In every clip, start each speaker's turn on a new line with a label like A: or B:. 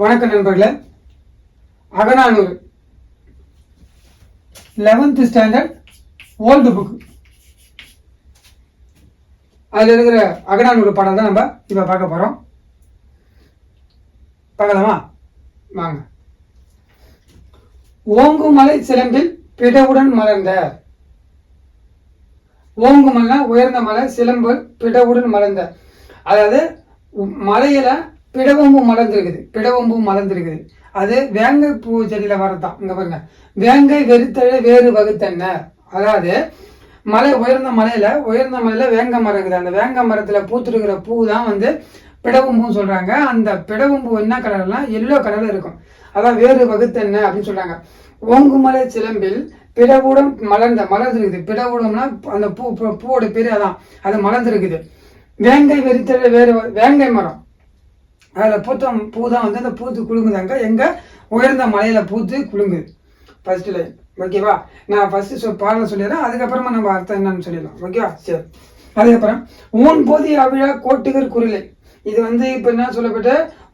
A: வணக்கம் நண்பர்களே. Akananuru. Eleventh standard old book அதில் இருக்கிற அகநானூறு பாடம் தான் நம்ம இப்போ பார்க்க போகிறோம் பார்க்கலாமா? வாங்க. ஓங்கு மலை சிலம்பில் பிடவுடன் மலர்ந்த. ஓங்குமலை உயர்ந்த மலை சிலம்பு பிடவுடன் மலர்ந்த. அதாவது மலையில் மலையில பிடவம்பு மலர்ந்திருக்குது பிடவம்பு மலர்ந்திருக்குது. அது வேங்கை பூ செடியில வரதான் இங்க பாருங்க. வேங்கை வெறுத்தழ வேறு வகுத்தன்ன? அதாவது மலை உயர்ந்த மலையில உயர்ந்த மலையில வேங்க மரம் இருக்குது. அந்த வேங்க மரத்துல பூத்துருக்கிற பூ தான் வந்து பிடவம்புன்னு சொல்றாங்க. அந்த பிடவம்பு என்ன கலர்லாம் எல்லோ கலர்ல இருக்கும். அதான் வேறு வகுத்தென்ன அப்படின்னு சொல்றாங்க. ஓங்குமலை சிலம்பில் பிடவுடம் மலர்ந்த மலர்ந்திருக்குது. பிடவுடம்னா அந்த பூ பூ- பூவோட பேர் அதான். அது மலர்ந்திருக்குது. வேங்கை வெறித்தழ வேறு வேங்கை மரம். அதில் பூத்த பூ தான் வந்து அந்த பூத்து குலுங்குதாங்க. எங்கே? உயர்ந்த மலையில் பூத்து குலுங்குது. ஃபர்ஸ்ட் லைன் ஓகேவா நான் ஃபஸ்ட்டு சொல் பாடல சொல்லிடுறேன். அதுக்கப்புறமா நம்ம அர்த்தம் என்னன்னு சொல்லிடலாம். ஓகேவா சரி. அதுக்கப்புறம் ஊன் போதிய அவிழா கோட்டுகர் குருளை இது வந்து இப்போ என்ன சொல்லப்பட்ட?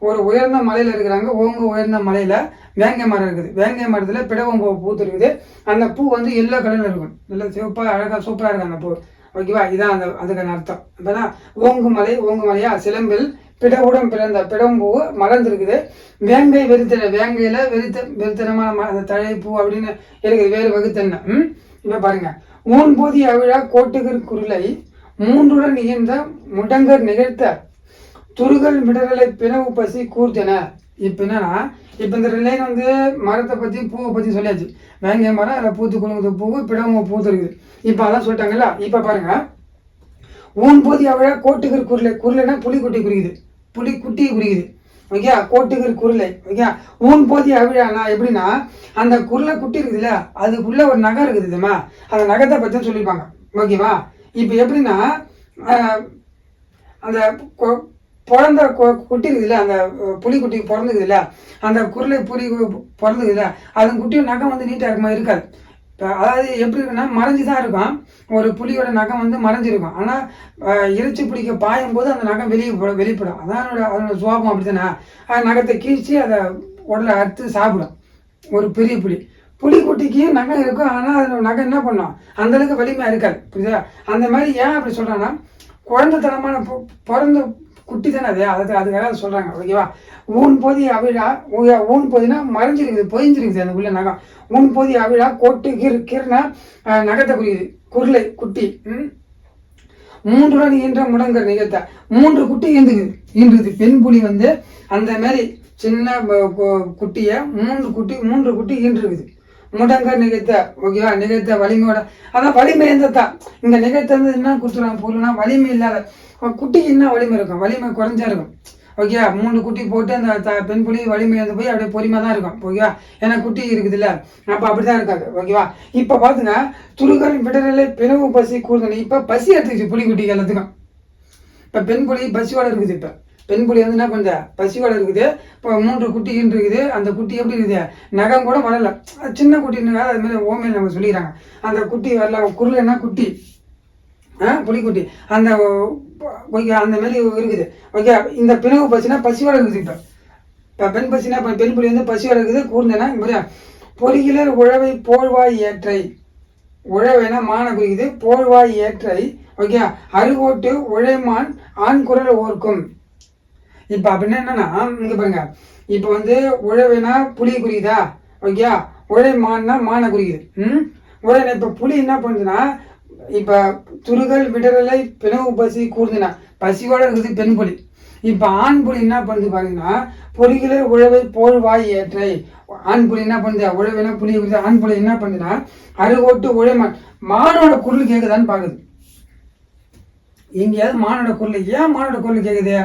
A: ஒரு உயர்ந்த மலையில் இருக்கிறாங்க. ஓங்க உயர்ந்த மலையில் வேங்கை மரம் இருக்குது. வேங்கை மரத்தில் பிடவங்க பூத்து இருக்குது. அந்த பூ வந்து எல்லோ கலரில் இருக்கும். நல்லா சிவப்பாக அழகாக சூப்பராக இருக்கும் அந்த பூ. ஓகேவா இதான் அந்த அதுக்கான அர்த்தம். இப்பதான் ஓங்கு மலை ஓங்கு மலையா? சிலம்பில் பிடவுடன் பிறந்த பிடம்பூ மலர்ந்திருக்குது. வேங்கை வெறித்தன வேங்கையில வெறித்த வெறித்தனமான ம- அந்த தழைப்பூ அப்படின்னு இருக்குது வேறு வகுத்தன்ன? ம்? இப்ப பாருங்க. ஊன் போதி அவிழா கோட்டுகர் குருளை மூன்றுடன் நிகழ்ந்த முடங்கர் நிகழ்த்த துருகல் மிடரலை பிணவு பசி கூர்த்தன. இப்ப என்னன்னா இப்போ இந்த ரிலைன் வந்து மரத்தை பத்தி பூவை பத்தி சொல்லியாச்சு. வேங்கை மரம் அதில் பூத்து குலுங்குது பூவு பிடவு பூத்துருக்குது இப்போ இப்ப அதான் சொல்லிட்டாங்கல்ல? இப்ப பாருங்க. ஊன் போதி அவழ கோட்டுகர் குருளை குருளைனா புலிக்குட்டி குறிக்குது புலிக்குட்டி குறிக்குது ஓகே கோட்டுகர் குருளை. ஓகே ஊன் போதி அவிழானா எப்படின்னா அந்த குருளை குட்டி இருக்குதுல்ல அதுக்குள்ள ஒரு நகை இருக்குது தெரியுமா? அந்த நகத்தை பற்றி சொல்லியிருப்பாங்க. ஓகேவா? இப்போ எப்படின்னா அந்த கொ- பிறந்த குட்டி இருக்குதுல்ல அந்த அஹ், புலிக்குட்டி பிறந்துக்குதுல்ல அந்த குருளை புலி பிறந்துக்குதுல்ல அதன் குட்டியும் நகம் வந்து நீட்டாக இருக்குமா? இருக்காது. அதாவது எப்படி இருக்குன்னா மறைஞ்சு தான் இருக்கும். ஒரு புலியோட நகம் வந்து மறைஞ்சிருக்கும். ஆனால் இறைச்சி பிடிக்க பாயும் போது அந்த நகம் வெளியே வெளிப்படும். அதான் அதனோட அதனோட சுவாபம் அப்படித்தானே? அது நகத்தை கீழ்ச்சி அதை உடலை அறுத்து சாப்பிடும். ஒரு பெரிய புலி. புலிக்குட்டிக்கு நகம் இருக்கும். ஆனால் அதோட நகை என்ன பண்ணும்? அந்தளவுக்கு வலிமையாக இருக்காது. புரியுதா? அந்த மாதிரி ஏன் அப்படி சொல்கிறேன்னா குழந்தைத்தனமான பிறந்த குட்டி தானே அது? அது அதுக்காக அதை சொல்கிறாங்க ஓகேவா? ஊன் போதி அவிழா ஊன் போதினா மறைஞ்சிருக்குது பொதிஞ்சிருக்குது அந்த உள்ள நகம். ஊன் போதி அவிழா கோட்டு கிர் கிர்னா நகத்தை குறியுது குருளை குட்டி. மூன்றுடன் ஈன்ற முடங்குற நிகழ்த்த. மூன்று குட்டி ஈந்துக்குது. ஈன்றுது. பெண் புலி வந்து அந்த மாதிரி சின்ன குட்டியை கு- மூன்று குட்டி மூன்று குட்டி ஈன்றுருக்குது முடங்கர் நிகழ்த்த ஓகேவா? நிகழ்த்த வலிமையோட அதான் வலிமை இருந்ததா? இங்க நிகழ்த்த வந்து என்ன கொடுத்துருவாங்க பொருள்னா வலிமை இல்லாத குட்டிக்கு என்ன வலிமை இருக்கும்? வலிமை குறைஞ்சா இருக்கும். ஓகேவா? மூணு குட்டி போட்டு அந்த த- பெண் புலி வலிமை இருந்து போய் அப்படியே பொறுமை தான் இருக்கும். ஓகேவா? ஏன்னா குட்டி இருக்குதுல்ல. அப்போ அப்படிதான் இருக்காது. ஓகேவா? இப்போ பாத்துங்க துருகல் விடரலை பிணவு பசி கூர்ந்தன இப்போ பசி எடுத்துக்கிச்சு புலி குட்டி எல்லாத்துக்கும். இப்போ பெண் புலி பசியோட இருக்குது இப்போ. பெண் புலி வந்து என்ன பண்ணுது பசியோட இருக்குது. இப்போ மூன்று குட்டின்னு இருக்குது. அந்த குட்டி எப்படி இருக்குது? நகம் கூட வரல சின்ன குட்டின்னு அது மாதிரி ஓமையில் நம்ம சொல்லிடுறாங்க அந்த குட்டி வரல. குருளைன்னா குட்டி? ஆ புலிக்குட்டி அந்த ஓகே அந்த மாதிரி இருக்குது. ஓகே இந்த பிணவு பசினா பசியோட இருக்குது இப்போ. இப்போ பெண் பசினா இப்போ பெண் புலி வந்து பசியோட இருக்குது கூர்ந்தனா புரியா பொறியிலர் உழவை போழ்வாய் ஏற்றை. உழவைனா மான குறிக்குது போழ்வாய் ஏற்றை. ஓகே அருகோட்டு உழைமான் ஆண் குரல் ஓர்க்கும். இப்போ அப்படின்னா என்னன்னா இங்க பாருங்க. இப்போ வந்து உழவைனா புலி குறிக்குதா ஓகே உழைமான்னா மானை குறிக்குது ம்? உழை இப்போ புலி என்ன பண்ணுதுன்னா இப்போ துருகல் விடரலை பிணவு பசி கூர்ந்துனா பசியோட இருக்குது பெண் புலி. இப்போ ஆண் புலி என்ன பண்ணுது பாருங்கன்னா பொறிகளை உழவை போல் வாய் ஏற்றை. ஆண் புலி என்ன பண்ணுது? உழவைனா புலி குறித்து ஆண் புலி என்ன பண்ணுதுன்னா அருகோட்டு உழைமான் மானோட குரல் கேட்குதான்னு பார்க்குது எங்கேயாவது மானோட குரல் ஏன் மானோட குரல் கேட்குது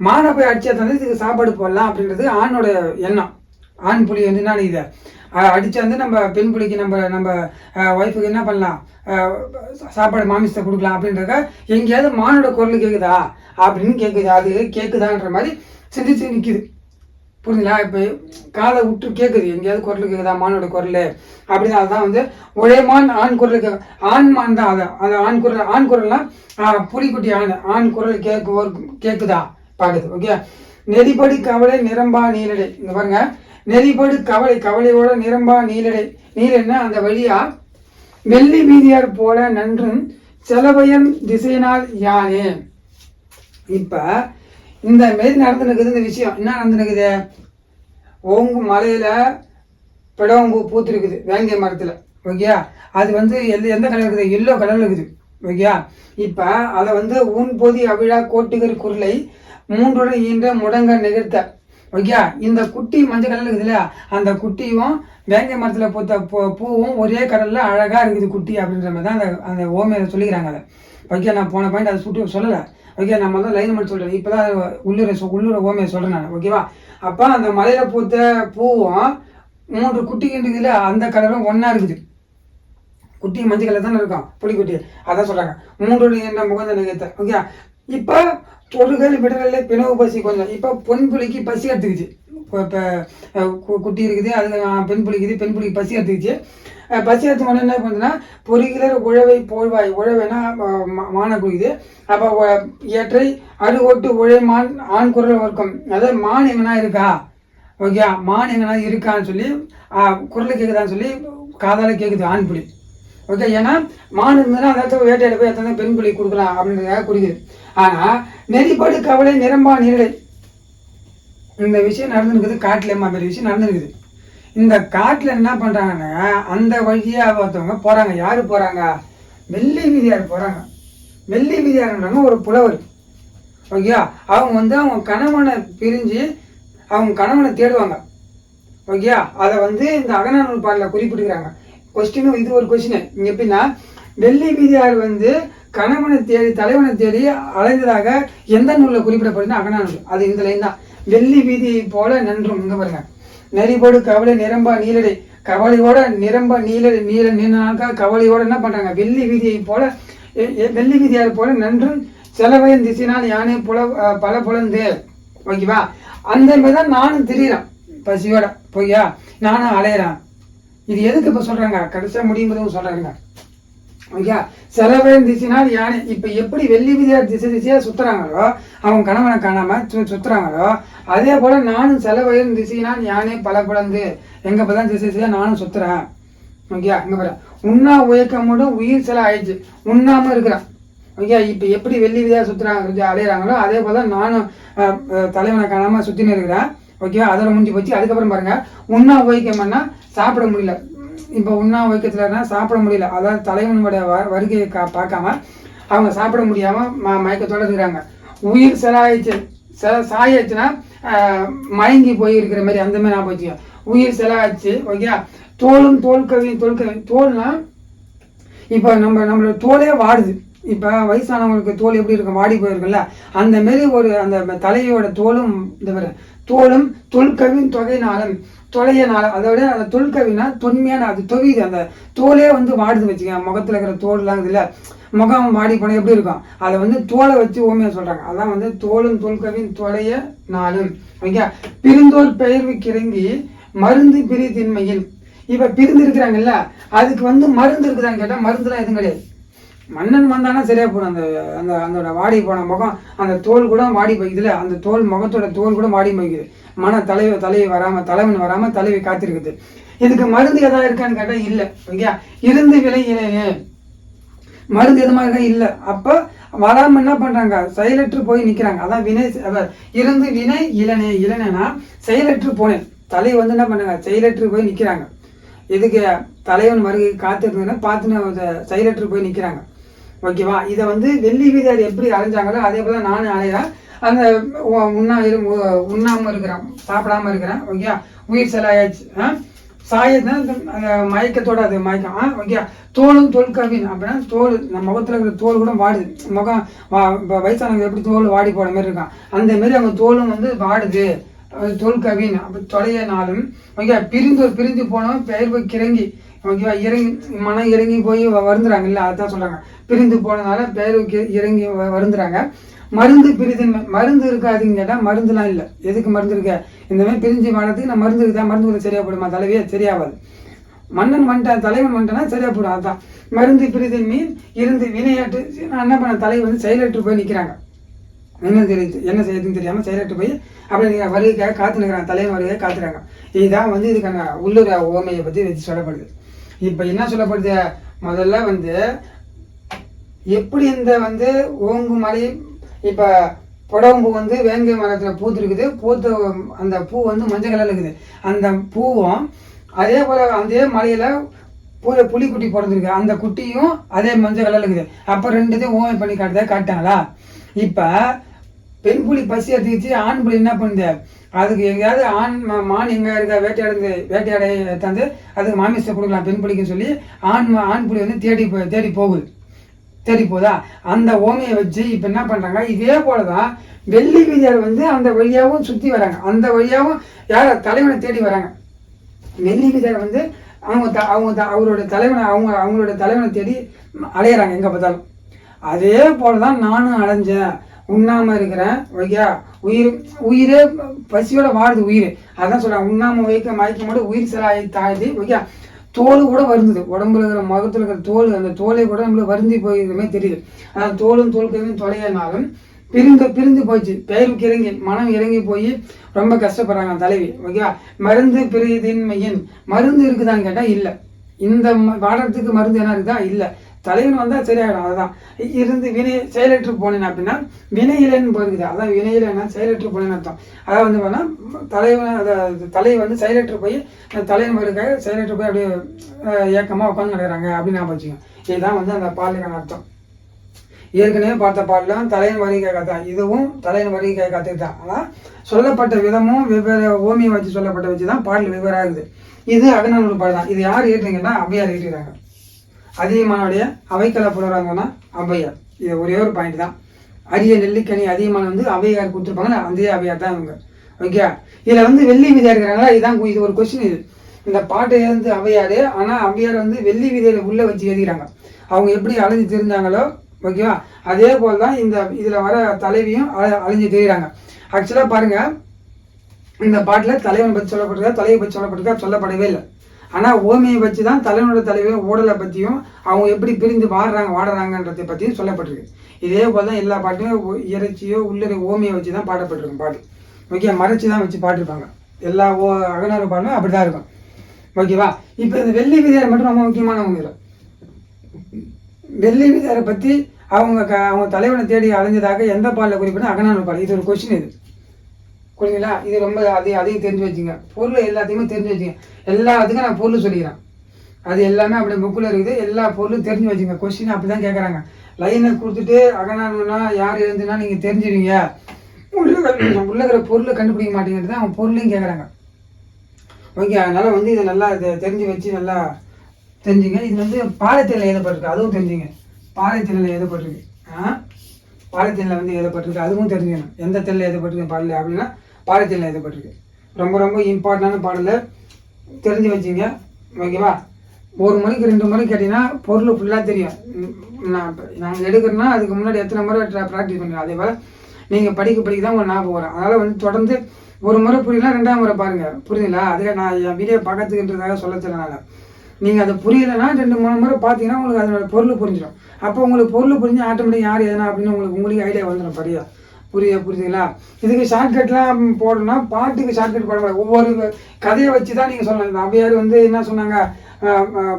A: மானை போய் அடித்தா தந்து இதுக்கு சாப்பாடு போடலாம் அப்படின்றது ஆணோட எண்ணம். ஆண் புலி வந்து என்ன இதை அடித்து வந்து நம்ம பெண் புலிக்கு நம்ம நம்ம ஒய்ஃபுக்கு என்ன பண்ணலாம்? சாப்பாடு மாமிசத்தை கொடுக்கலாம் அப்படின்றத எங்கேயாவது மானோட குரல் கேட்குதா அப்படின்னு கேட்குது அது கேட்குதான்ற மாதிரி சிந்திச்சு நிற்கிது புரிஞ்சுங்களா இப்போ காதை விட்டு கேட்குது எங்கேயாவது குரல் கேட்குதா மானோட குரல். அப்படின்னு அதுதான் வந்து ஒரே மான் ஆண் குரல் கே ஆண் மான் தான் அது. அந்த ஆண் குரல் ஆண் குரல்லாம் புலிக்குட்டி ஆண். ஆண் குரல் கேட்கு கேட்குதா பார்க்குது ஓகே நெறிபடி கவலை நிரம்பா நீலடை. இந்த பாருங்க. நெறிபடு கவலை கவலையோட நிரம்பா நீலடை. நீலன்னா அந்த வழியா வெள்ளி மீதியார் போல நன்றும் செலவயன் திசையினால் யானே. இப்ப இந்த மாரி நடந்துருக்குது இந்த விஷயம். என்ன நடந்துருக்குது ஓங்கு மலையில பிடவம்பூ பூத்திருக்குது வேங்கை மரத்துல. ஓகேயா அது வந்து எந்த எந்த கலர் இருக்குது? எல்லோ கலர் இருக்குது. ஓகேயா இப்போ அதை வந்து ஊன் பொதி அவிழா கோட்டுகர் குருளை மூன்றுடன் ஈன்ற முடங்க நிகழ்த்த. ஓகே இந்த குட்டி மஞ்சள் கலர்ல இருக்குது இல்லையா அந்த குட்டியும் வேங்கை மரத்தில் பூத்த பூ- பூவும் ஒரே கடலில் அழகாக இருக்குது குட்டி அப்படின்ற மாதிரி தான் அந்த அந்த ஓமையில சொல்லிக்கிறாங்க அதை. ஓகே நான் போன பாயிண்ட் அதை சுட்டு சொல்லலை. ஓகே நான் முதல்ல லைன் மட்டும் சொல்கிறேன் இப்போ தான் உள்ளூரை உள்ளூர் ஓமையை சொல்கிறேன் நான். ஓகேவா? அப்போ அந்த மலையில் பூத்த பூவும் மூன்று குட்டிகின்றதுல அந்த கலரும் ஒன்றா இருக்குது. குட்டி மஞ்சள் கலர் தானே இருக்கும் புளிக்குட்டி அதான் சொல்கிறாங்க மூன்று என்ன முகந்த நிகழ்த்த. ஓகே இப்போ தொடுகள் விடுதலை பிணவு பசி கொஞ்சம். இப்போ பொன் புலிக்கு பசி எடுத்துக்குச்சு. இப்போ இப்போ கு- குட்டி இருக்குது அது பெண் புலிக்குது பெண் புலிக்கு பசி எடுத்துக்குச்சு. பசி எடுத்து உடனே என்ன பண்ணுதுன்னா பொறிகிலர் உழவை போழ்வாய் உழவைனா மா- மானை குடிக்குது அப்போ ஏற்றை அடு ஓட்டு உழை மான் ஆண் குரல் வர்க்கம் அதாவது மான் எங்கன்னா இருக்கா? ஓகே மான் எங்கன்னா இருக்கான்னு சொல்லி குரலை குரல் கேட்குதான்னு சொல்லி காதால் கேட்குது ஆண் புலி. ஓகே ஏன்னா மான் இருந்ததுன்னா அந்த இடத்துல வேட்டையாட போய் எத்தனை பெண் புலி கொடுக்கலாம் அப்படின்றதுக்காக குடிக்குது ஆனா நெறிப்படு கவலை நிரம்பா நீரை இந்த விஷயம் நடந்துருக்குது காட்டுல பெரிய விஷயம் நடந்துருக்குது. இந்த காட்டில் என்ன பண்ணுறாங்கன்னா அந்த வழியாக ஒருத்தவங்க போகிறாங்க யார் போகிறாங்க வெள்ளி வீதியார் போகிறாங்க வெள்ளி வீதியார்ன்றவங்க ஒரு புலவர். ஓகேயா அவங்க வந்து அவங்க கணவனை பிரிஞ்சு அவங்க கணவனை தேடுவாங்க. ஓகேயா அதை வந்து இந்த அகநானூர் பாடலில் குறிப்பிட்டுக்கிறாங்க. கொஸ்டினும் இது ஒரு கொஸ்டின் எப்படின்னா வெள்ளி வீதியார் வந்து கணவனை தேடி தலைவனை தேடி அலைந்ததாக எந்த நூலில் குறிப்பிடப்படுதுன்னா அகநானூர் அது இந்த லைன் தான். வெள்ளி வீதியை போல நன்றும். இங்க பாருங்க. நெறிபோடு கவலை நிரம்பா நீலடை. கவலையோட நிரம்ப நீல நீல நீனாக்கா கவலையோட என்ன பண்றாங்க? வெள்ளி வீதியை போல எ- எ- வெள்ளி வீதியார் போல நன்றும் செலவையின் திசைனால் யானை புல பல புலந்து. ஓகேவா? அந்த மாதிரி தான் நானும் திரியிறேன். பசியோட பொய்யா? நானும் அலையிறேன். இது எதுக்கு இப்போ சொல்கிறாங்க கடைசியாக முடியும் போதும் சொல்கிறாங்க ஓகே செலவேன் திசைனால் யானை இப்போ எப்படி வெள்ளி விதியாக திசை திசையாக சுற்றுறாங்களோ அவங்க கணவனை காணாமல் சு- சுத்துறாங்களோ அதே போல் நானும் செலவேன் திசையினால் யானை பல பிளந்து எங்கே பார்த்தா திசை திசையாக நானும் சுற்றுறேன் ஓகே இங்கே பாரு. உண்ணா உயக்கமோடும் உயிர் சில ஆயிடுச்சு உண்ணாமல் இருக்கிறான். ஓகே இப்போ எப்படி வெள்ளி விதியாக சுற்றுறாங்க அலையிறாங்களோ அதே போல் நானும் தலைவனை காணாமல் சுற்றின்னு இருக்கிறேன். ஓகேவா அதெல்லாம் முடிஞ்சு போச்சு. அதுக்கப்புறம் பாருங்க உண்ணா உயக்கம்னா சாப்பிட முடியல. இப்போ உண்ணா வைக்கத்துலனா சாப்பிட முடியல. அதாவது தலைவனுடைய வ- வருகையை கா பார்க்காம அவங்க சாப்பிட முடியாம ம மயக்கத்தோட இருக்கிறாங்க. உயிர் செலாயிச்சு செ சாயாச்சுன்னா ஆஹ், மயங்கி போய் இருக்கிற மாதிரி அந்த மாதிரி நான் போச்சு. உயிர் செலாச்சு ஓகே தோலும் தோல் கவியும் தோல் கவி தோல்னா இப்போ நம்ம நம்மளோட தோலே வாடுது. இப்போ வயசானவங்களுக்கு தோல் எப்படி இருக்கும்? வாடி போயிருக்குல்ல அந்த மாரி ஒரு அந்த தலையோட தோலும் இந்த தோளும் தோலும் தொல்கவின் தொகைனாலும் தொலையனால அதோட அந்த தொல்கவினா தொன்மையான அது தொகுது அந்த தோலே வந்து வாடுது வச்சுக்க முகத்துல இருக்கிற தோல்லாம் இதில் முகம் மாடி போனால் எப்படி இருக்கும்? அதை வந்து தோலை வச்சு ஓமையா சொல்கிறாங்க அதான் வந்து தோலும் தொல்கவின் தொலைய நாளும். ஓகே பிரிந்தோர் பெயர்வு கிறங்கி மருந்து பிரிதின்மையில். இப்போ பிரிந்து இருக்கிறாங்கல்ல அதுக்கு வந்து மருந்து இருக்குதான்னு கேட்டால் மருந்துலாம் எதுவும் கிடையாது. மன்னன் வந்தானா சரியா போடும் அந்த அந்த அதோட வாடி போன முகம் அந்த தோல் கூட வாடி போய்க்குதுல அந்த தோல் முகத்தோட தோல் கூட வாடி போய்க்குது. மன தலைவர் தலைவி வராம தலைவன் வராம தலைவி காத்திருக்குது. இதுக்கு மருந்து எதாவது இருக்கான்னு கேட்டா இல்ல ஓகே இருந்து விலை மருந்து எதுமா இருக்கா? இல்ல. அப்ப வராம என்ன பண்றாங்க? செயலற்று போய் நிக்கிறாங்க. அதான் வினை இருந்து வினை இளனே இளனேனா செயலற்று போனேன். தலை வந்து என்ன பண்ணாங்க செயலற்று போய் நிக்கிறாங்க. இதுக்கு தலைவன் வருகை காத்திருந்ததுன்னா பார்த்துன்னு செயலற்று போய் நிக்கிறாங்க. ஓகேவா இதை வந்து வெள்ளி வீதியார் எப்படி அரைஞ்சாங்களோ அதே போல நானும் அலையிறேன் அந்த உண்ணா இரு உண்ணாம இருக்கிறேன். சாப்பிடாம இருக்கிறேன். ஓகே உயிர் செலாயாச்சு. ஆ? சாயத்தான் அந்த மயக்கத்தோட அது மயக்கம். ஆ? ஓகே தோலும் தோல் கவின் அப்படின்னா தோல் நம்ம முகத்துல இருக்கிற தோல் கூட வாடுது. முகம் வா- வயசானவங்க எப்படி தோல் வாடி போன மாதிரி இருக்கான். அந்த மாதிரி அவங்க தோலும் வந்து வாடுது. தோல் கவின் அப்படி தொலைய நாளும் ஓகே பிரிந்து பிரிந்து போனவன் பெயர் கிறங்கி. ஓகேவா? இறங்கி மனம் இறங்கி போய் வ- வருந்துறாங்கல்ல அதான் சொல்கிறாங்க பிரிந்து போனதால பேருக்கு இறங்கி வருந்துறாங்க. மருந்து பிரிதின்மை மருந்து இருக்காதுன்னு கேட்டால் மருந்துலாம் இல்லை. எதுக்கு மருந்து இருக்க? இந்த மாதிரி பிரிஞ்சு வாழத்துக்கு நான் மருந்து இருக்குதா? மருந்து கொடுத்து சரியாக போடுமா? தலைவியே சரியாகாது மன்னன் வந்துட்டான் தலைவன் வந்துட்டானா சரியா போடும். அதுதான் மருந்து பிரிதின்மை மீன் இருந்து வினையாட்டு நான் என்ன பண்ண தலைவர் வந்து செயலற்று போய் நிற்கிறாங்க என்ன தெரியுது? என்ன செய்யுதுன்னு தெரியாமல் செயலற்று போய் அப்படி நீங்கள் வருகைக்காக காத்து நிற்கிறாங்க தலைவன் வருகையாக காத்துறாங்க. இதுதான் வந்து இதுக்கான உள்ளூர் ஓமையை பற்றி வச்சு சொல்லப்படுது. இப்போ என்ன சொல்லப்படுது முதல்ல வந்து எப்படி இந்த வந்து ஓங்கு மலை இப்போ புடவம்பூ வந்து வேங்கை மரத்தில் பூத்துருக்குது. பூத்த அந்த பூ வந்து மஞ்சள் கலரில் இருக்குது. அந்த பூவும் அதே போல் அதே மலையில் பூல புலிக்குட்டி பிறந்திருக்கு. அந்த குட்டியும் அதே மஞ்சள் கலர்ல இருக்குது. அப்போ ரெண்டுத்தையும் ஓமை பண்ணி காட்டுதா காட்டாங்களா இப்போ பெண் புலி பசி எடுத்துக்கிச்சு ஆண் புலி என்ன பண்ணுது அதுக்கு எங்கேயாவது ஆண் மா- மான் எங்கே இருக்கா? வேட்டையாடுது வேட்டையாட தந்து அதுக்கு மாமிசத்தை கொடுக்கலாம் பெண் புலிக்குன்னு சொல்லி ஆண் ஆண் புலி வந்து தேடி போ- தேடி போகுது. தேடி போதா? அந்த ஓமையை வச்சு இப்போ என்ன பண்ணுறாங்க இதே போல தான் வெள்ளி வீதியார் வந்து அந்த வழியாகவும் சுற்றி வராங்க. அந்த வழியாகவும் யார்? தலைவனை தேடி வராங்க. வெள்ளி வீதியார் வந்து அவங்க த அவங்க த அவரோட தலைவனை அவங்க அவங்களோட தலைவனை தேடி அலையிறாங்க எங்கே பார்த்தாலும். அதே போல தான் நானும் அலைஞ்சேன். உண்ணாம இருக்கிறேன் ஓகேயா உயிர் உயிரே பசியோட வாடுது உயிர். அதான் சொல்றேன் உண்ணாம வைக்க மயக்க மட்டும் உயிர் சிலாய் தாழ்த்தி ஓகேயா தோல் கூட வருந்தது. உடம்புல இருக்கிற முகத்துல இருக்கிற தோல் அந்த தோலை கூட நம்மளுக்கு வருந்தி போயிருக்கிற தெரியுது. அதாவது தோலும் தோல்களும் தொலையினாலும் பிரிந்து பிரிந்து போச்சு. பெயருக்கு இறங்கி மனம் இறங்கி போய் ரொம்ப கஷ்டப்படுறாங்க தலைவி. ஓகேவா மருந்து பிரிதின்மையின் மருந்து இருக்குதான்னு கேட்டால் இல்லை. இந்த ம- மருந்து என்ன இருக்குதா? இல்லை. தலைவன் வந்தால் சரியாயிடும் அதுதான் இருந்து வினை செயலற்று போனேன் அப்படின்னா வினையிலன்னு போயிருக்குது அதான் வினையிலன்னா செயலற்று போனேன்னு அர்த்தம். அதாவது வந்து பார்த்தா தலைவன் அதாவது தலை வந்து செயலற்று போய் அந்த தலைவன் வருக்காக செயலற்று போய் அப்படியே ஏக்கமாக உட்காந்து நடக்கிறாங்க அப்படின்னு நான் வச்சுக்கோங்க. இதுதான் வந்து அந்த பாலுக்கான அர்த்தம். ஏற்கனவே பார்த்த பாடலாம் தலையின் வருகை கத்தான் இதுவும் தலையின் வருகை கத்துக்கு தான். ஆனால் சொல்லப்பட்ட விதமும் வெவ்வேறு ஓமியை வச்சு சொல்லப்பட்ட வச்சு தான் பாடல் வெவ்வேறாகுது. இது அகநூல் பாடல் தான். இது யார் ஏற்றுங்கன்னா ஔவையார் ஏற்றுகிறாங்க அதிகமானுடைய அவைக்கல புலராங்கன்னா ஔவையார் இது ஒரே ஒரு பாயிண்ட் தான். அரிய நெல்லிக்கனி அதிகமான வந்து அவையார் கொடுத்துருப்பாங்க அந்த அவையார் தான் இவங்க. ஓகே இதில் வந்து வெள்ளி விதியாக இருக்கிறாங்களா? இதுதான் இது ஒரு கொஸ்டின் இது. இந்த பாட்டை வந்து அவையார் ஆனால் அவையார் வந்து வெள்ளி விதையில உள்ளே வச்சு எழுதிக்கிறாங்க. அவங்க எப்படி அலைஞ்சு தெரிஞ்சாங்களோ ஓகேவா அதே போல் தான் இந்த இதில் வர தலைவியும் அலைஞ்சு தெரிகிறாங்க ஆக்சுவலாக பாருங்கள் இந்த பாட்டில் தலைவன் பற்றி சொல்லப்பட்டிருக்கா? தலைவை பற்றி சொல்லப்பட்டிருக்கா? சொல்லப்படவே இல்லை. ஆனால் ஓமையை வச்சு தான் தலைவனோட தலைவன் ஊடலை பற்றியும் அவங்க எப்படி பிரிந்து வாடுறாங்க வாடுறாங்கன்றதை பற்றியும் சொல்லப்பட்டிருக்கு. இதே போல் தான் எல்லா பாட்டுமே இறைச்சியோ உள்ளறை ஓமியை வச்சு தான் பாடப்பட்டிருக்கும் பாட்டு. ஓகே மறைச்சி தான் வச்சு பாட்டிருப்பாங்க எல்லா ஓ அகநாறு பாடலும் அப்படி தான் இருக்கும். ஓகேவா? இப்போ இந்த வெள்ளி விதியாரை மட்டும் ரொம்ப முக்கியமான ஒன்று. வெள்ளி விதியாரை பற்றி அவங்க க அவங்க தலைவனை தேடி அலைஞ்சதாக எந்த பாலில் குறிப்பிடும் அகநானூறு பாடல். இது ஒரு கொஸ்டின் இது. புரியுங்களா இது ரொம்ப அதையும் அதையும் தெரிஞ்சு வச்சுங்க. பொருள் எல்லாத்தையுமே தெரிஞ்சு வச்சுங்க. எல்லாத்துக்கும் நான் பொருள் சொல்லிக்கிறேன். அது எல்லாமே அப்படி புக்கில் இருக்குது. எல்லா பொருளும் தெரிஞ்சு வச்சுங்க. கொஸ்டின் அப்படி தான் கேட்குறாங்க லைனை கொடுத்துட்டு அகனானுன்னா யார் எழுதுனா நீங்கள் தெரிஞ்சிடுவீங்க உள்ள உள்ள இருக்கிற பொருளை கண்டுபிடிக்க மாட்டேங்கிறது தான் அவங்க பொருளையும் கேட்குறாங்க ஓகே அதனால் வந்து இதை நல்லா இதை தெரிஞ்சு வச்சு நல்லா தெரிஞ்சுங்க. இது வந்து பாலத்தீனில் எழுதப்பட்டிருக்கு. அதுவும் தெரிஞ்சுங்க. பாலத்தீனில் எழுதப்பட்டிருக்கு. ஆ? பாலத்தீனில் வந்து எழுதப்பட்டிருக்கு. அதுவும் தெரிஞ்சுக்கணும். எந்த தெல்ல எழுதப்பட்டிருக்கு பாடல அப்படின்னா பாடத்தில் எழுதப்பட்டிருக்கு ரொம்ப ரொம்ப இம்பார்ட்டண்டான பாடலை தெரிஞ்சு வச்சுங்க. ஓகேவா? ஒரு மணிக்கு ரெண்டு மணிக்கு கேட்டிங்கன்னா பொருள் ஃபுல்லாக தெரியும். நான் நாங்கள் எடுக்கிறோன்னா அதுக்கு முன்னாடி எத்தனை முறை ப்ராக்டிஸ் பண்ணுறோம் அதே போல் நீங்கள் படிக்க படிக்க தான் உங்கள் ஞாபகம் வரும். அதனால் வந்து தொடர்ந்து ஒரு முறை புரியல ரெண்டாம் முறை பாருங்கள் புரியுதுங்களா? அதில் நான் என் வீடியோ பார்க்கறதுக்குன்றதாக சொல்ல தெரியல நீங்கள் அதை புரியலைன்னா ரெண்டு மூணு முறை பார்த்தீங்கன்னா உங்களுக்கு அதனோட பொருள் புரிஞ்சிடும். அப்போ உங்களுக்கு பொருள் புரிஞ்சு ஆட்டோமேட்டிக் யார் எதுனா அப்படின்னு உங்களுக்கு உங்களுக்கு ஐடியா வந்துடும் சரியா புரியுது புரியுதுங்களா? இதுக்கு ஷார்ட்கட்லாம் போடணும்னா பாட்டுக்கு ஷார்ட்கட் போட ஒவ்வொரு கதையை வச்சு தான் நீங்கள் சொல்லலாம் இந்த வந்து என்ன சொன்னாங்க?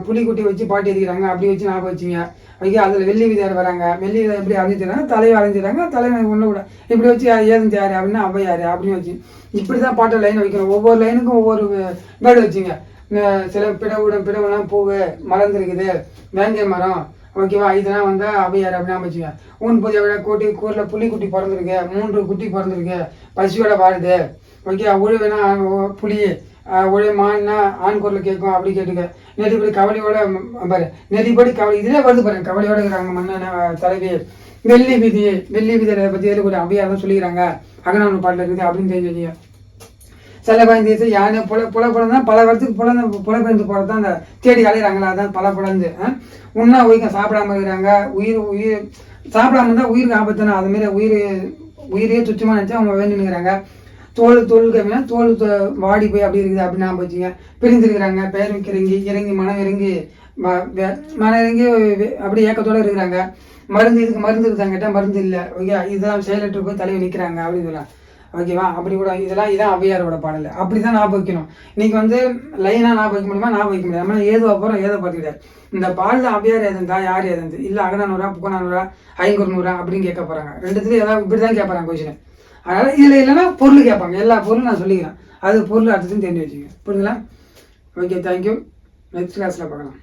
A: புலிக்குட்டி வச்சு பாட்டு எழுதிக்கிறாங்க. அப்படி வச்சு ஞாபகம் வச்சிங்க. ஐயா அதில் வெள்ளி விதையார் வராங்க. வெள்ளி விதை எப்படி அழிஞ்சிடறாங்க தலையை அழிஞ்சிடறாங்க தலைவன் ஒன்று கூட. இப்படி வச்சு ஏதும் யார் அப்படின்னா அவையார் அப்படின்னு வச்சு. இப்படி தான் பாட்டை லைன் வைக்கணும். ஒவ்வொரு லைனுக்கும் ஒவ்வொரு மேடு வச்சுங்க. சில பிடவுடன் பிடவுலாம் பூவு மலர்ந்துருக்குது. வேங்கை மரம். ஓகேவா இதெல்லாம் வந்து அவையார் அப்படின்னு வச்சுங்க ஊன் புதிய விட கூட்டி கூரில் புலி குட்டி பிறந்திருக்கு. மூன்று குட்டி பிறந்திருக்கு. பசியோட வாழுது. ஓகே உழவுனா புலி ஒரே மான்னா ஆண் குரல் கேட்கும் அப்படி கேட்டுக்க. நெறிப்படி கவலையோட பாரு. நெறிப்படி கவலை இதுலேயே வருது பாருங்க கவலையோட இருக்கிறாங்க மன்னன தலைவி. வெள்ளி விதி வெள்ளி விதியை பற்றி கூட அவையார் தான் சொல்லிக்கிறாங்க. அகனவன் பாட்டில் இருக்குது அப்படின்னு தெரிஞ்சு சில பயந்து யானை புல புல புலந்தா பல வருஷத்துக்கு புலந்து புலப்பெயர்ந்து போகிறது தான் அந்த தேடி அலையிறாங்களா அதான் பல புலந்து உண்ணா உயிர் சாப்பிடாம இருக்கிறாங்க உயிர் உயிர் சாப்பிடாம இருந்தால் உயிருக்கு ஆபத்துனா அது மாதிரி உயிர் உயிரையே துச்சமாக நினச்சா அவங்க வேண்டி நிற்கிறாங்க தோல் தோல் கம்மியா தோல் வாடி போய் அப்படி இருக்குது அப்படின்னு நான் போச்சுங்க பிரிந்திருக்கிறாங்க பெயர் வைக்க இறங்கி இறங்கி மனம் இறங்கி ம- மனம் இறங்கி அப்படி அப்படியே ஏக்கத்தோட இருக்கிறாங்க. மருந்து இதுக்கு மருந்து இருக்காங்க கேட்டால் மருந்து இல்லை. ஓகே இதெல்லாம் செயலற்று போய் தலைவி நிற்கிறாங்க அப்படின்னு சொல்லலாம். ஓகேவா? அப்படி கூட இதெல்லாம் இதான் அவ்வையாரோட பாடல். அப்படி தான் ஞாபகம் வைக்கணும். இன்னைக்கு வந்து லைனாக ஞாபகம் வைக்க முடியுமா? ஞாபகம் வைக்க முடியாது. நம்ம ஏதோ அப்புறம் ஏதோ கிடையாது. இந்த பாடல அவ்வையார் எதந்தா யார் எதந்து? இல்லை அகநானூறா புகநானூறா ஐங்குறுநூறா அப்படின்னு கேட்க போகிறாங்க ரெண்டுத்துலையும் ஏதாவது இப்படி தான் கேட்பாங்க கொஸ்டின் அதனால் இதில் இல்லைன்னா பொருள் கேட்பாங்க. எல்லா பொருளும் நான் சொல்லிக்கிறேன். அது பொருள் அர்த்தத்தையும் தெரிஞ்சு வச்சுக்கோங்க புரியுதுங்களா ஓகே தேங்க்யூ நெக்ஸ்ட் கிளாஸில் பார்க்கலாம்.